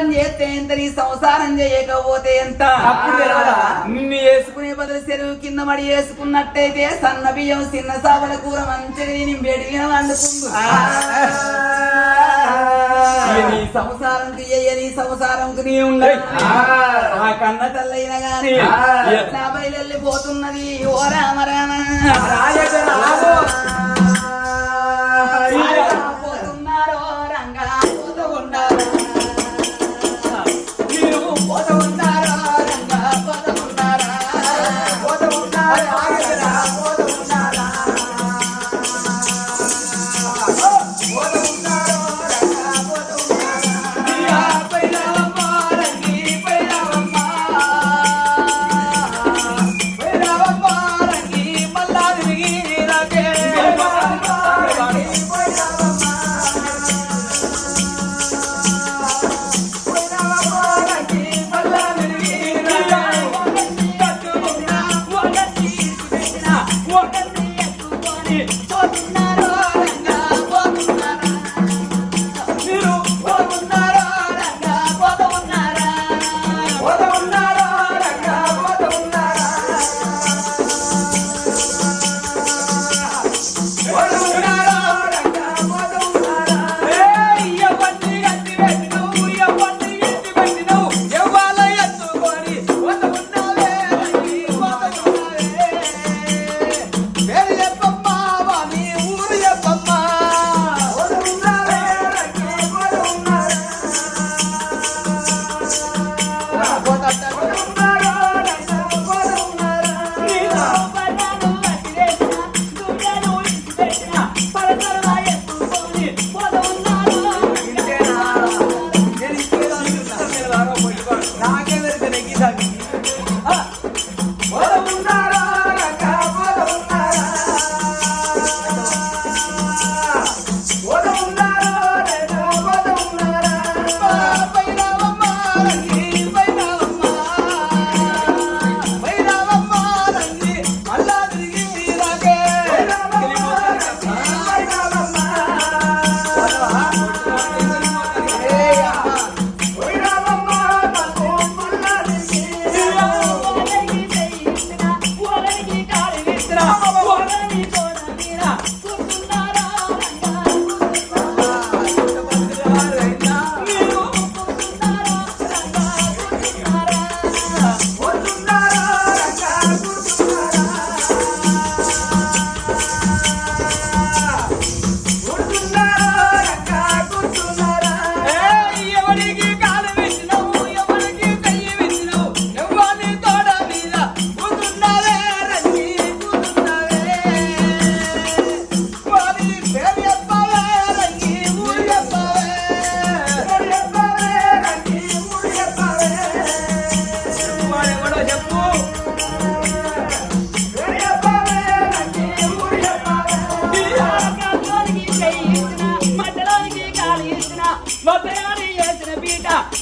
సంసారం చేస్తే ఎంత నీ సంసారం చేయకపోతే ఎంత? నిన్ను వేసుకునే బదులు చెరువు కింద మడి వేసుకున్నట్టయితే సన్న బియ్యం చిన్న సాపల కూర మంచిగా నేను బెడిగిన వండుకుందు. నీ సంసారంకి చెయ్య నీ సంసారంకి నీ ఉండయి ఆ. కన్న తల్లైన గాని నా బయలుపోతున్నది ఓ రామ రామ.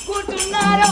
కూర్చున్నారా?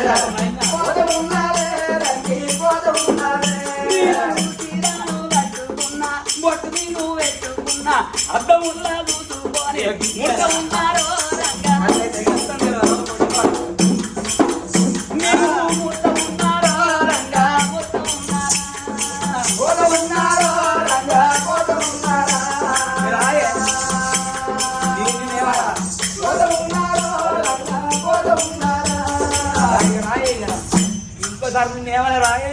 కింద పడిపోయాడు నాయనా. బొట్టు నీళ్ళు రాయే ఏమైనా రాయే